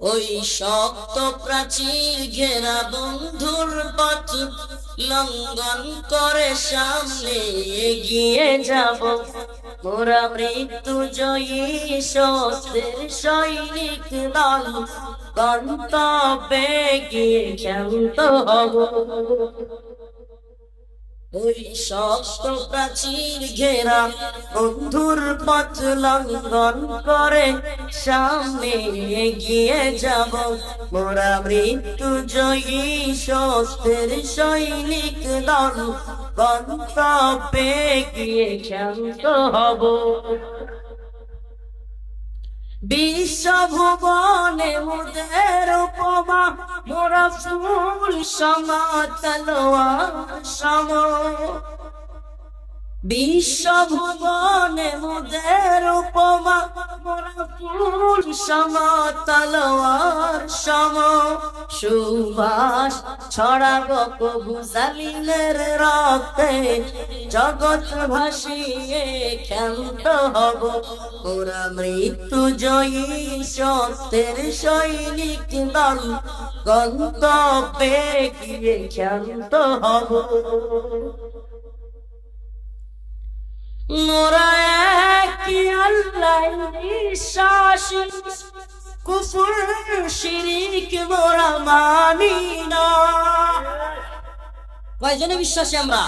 ওই শক্ত প্রাচীর ঘেরা বন্ধুর পথ লঙ্ঘন করে সামনে এগিয়ে যাব। মোরা মৃত্যু জয়ী সত্যের সৈনিক দল, গন্তব্যে গিয়ে খেলত হব। ওই শক্ত প্রাচীর ঘেরা বন্ধুর পথ লঙ্ঘন করে। সামনে এগিয়ে যাব। মোরা মৃত্যু জয়ী সত্যের সৈনিক দল। গন্তব্যে গিয়ে ক্ষান্ত হব। বিশ্বভুবনে মুদের উপমা মোরা ফুল সমাতলোয়া সম বিশ্বভুবনে মুদের উপমা ফুল সমাতলোয়ার সম সুবাস ছড়াবো কবু জালিলের রক্তে। জগৎ ভাসিয়ে ক্ষান্ত হব, ওরা মৃত্যু জয়ী সত্যের সৈনিক দল। গন্তব্যে গিয়ে ক্ষান্ত হব। মোরা একই আল্লাহ বিশ্বাসী কুফুর মোরা মানি না। বিশ্বাসী আমরা?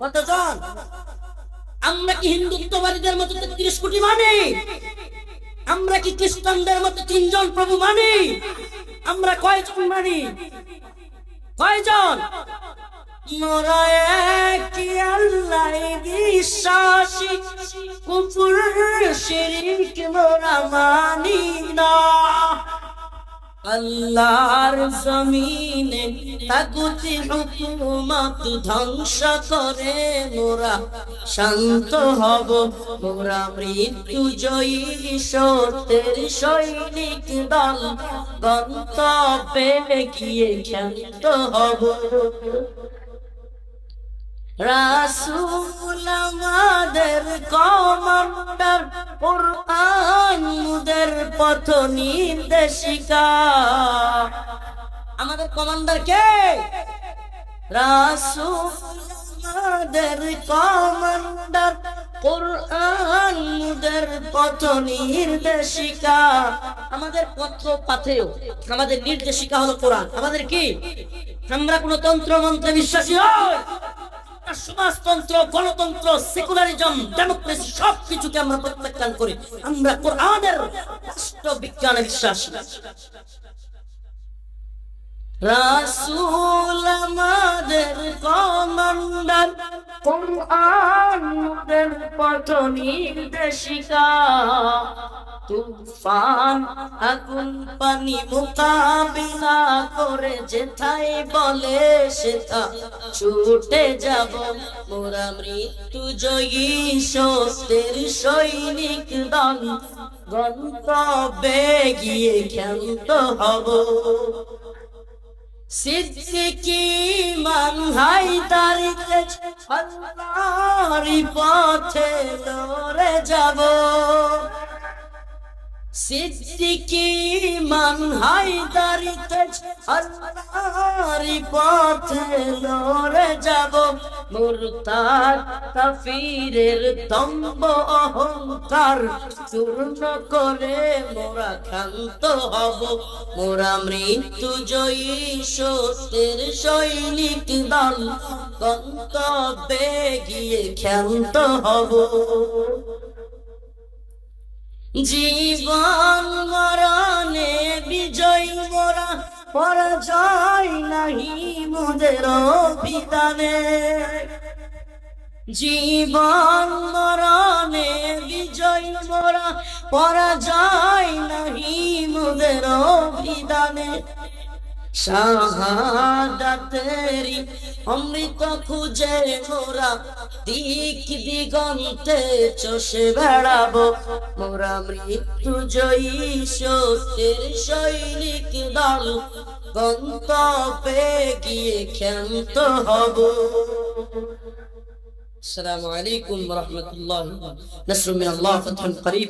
কতজন? আমরা কি হিন্দুত্ববাদীদের মতো তেত্রিশ কোটি মানি? আমরা কি খ্রিস্টানদের মতো তিনজন প্রভু মানি? আমরা কয়জন মানি? কয়জন? মোরা মানি আল্লাহর জমিনে তাগুতি হুকুমত ধ্বংস করে মোরা। শান্ত হব, মোরা মৃত্যু জয়ী সত্যের সৈনিক দল। গন্তব্যে গিয়ে ক্ষান্ত হব। রাসূল আমাদের কমান্ডার, কোরআন মুদের পথ নির্দেশিকা। আমাদের কমান্ডার কে? রাসূল কমান্ডার কোরআনুদের পথ নির্দেশিকা। আমাদের পত্র পাথেয়, আমাদের নির্দেশিকা হলো কোরআন। আমাদের কি? আমরা কোন তন্ত্র মন্ত্রে বিশ্বাসী হয় সমাজতন্ত্র, গণতন্ত্র সেকুলারিজম ডেমোক্রেসি সব কিছুকে আমরা প্রত্যাখ্যান করি। আমরা কোরআনের রাষ্ট্র বিজ্ঞানে বিশ্বাসী রাসূল আমাদের কমান্ডার কোরআনের পথ নির্দেশিকা। তুফান আগুন পানি মোকাবিলা করে যেথায় বলে সেথা ছুটে যাব। মোরা মৃত্যু জয়ী সত্যের সৈনিক দল। গন্তব্যে গিয়ে ক্ষান্ত হব। সিদ্দিকি হাইদারিতে আল্লাহরি পথে লড়ে যাব। সিদ্দিকি মান হাইদারিতে আল্লাহরি পথে লড়ে যাব। মুরতাদ কাফিরের দম্ব অহংকার চূর্ণ করে মোরা ক্ষান্ত হব। মোরা মৃত্যু জয়ী সত্যের সৈনিক দল গন্তব্যে গিয়ে ক্ষান্ত হব। জীবন মরণে বিজয় মোরা, পরাজয় নাহি মোদের পিতানে জীবন মরণে বিজয় মোরা, পরাজয় নাহি মোদের অভিধানে। শাহাদাতেরি অমৃত খুঁজে মোরা দিক দিগন্তে চষে বেড়াবো মোরা মৃত্যু জয়ী সত্যের সৈনিক দল গন্তব্যে গিয়ে ক্ষান্ত হব السلام عليكم ورحمة الله نصر من الله فتح قريب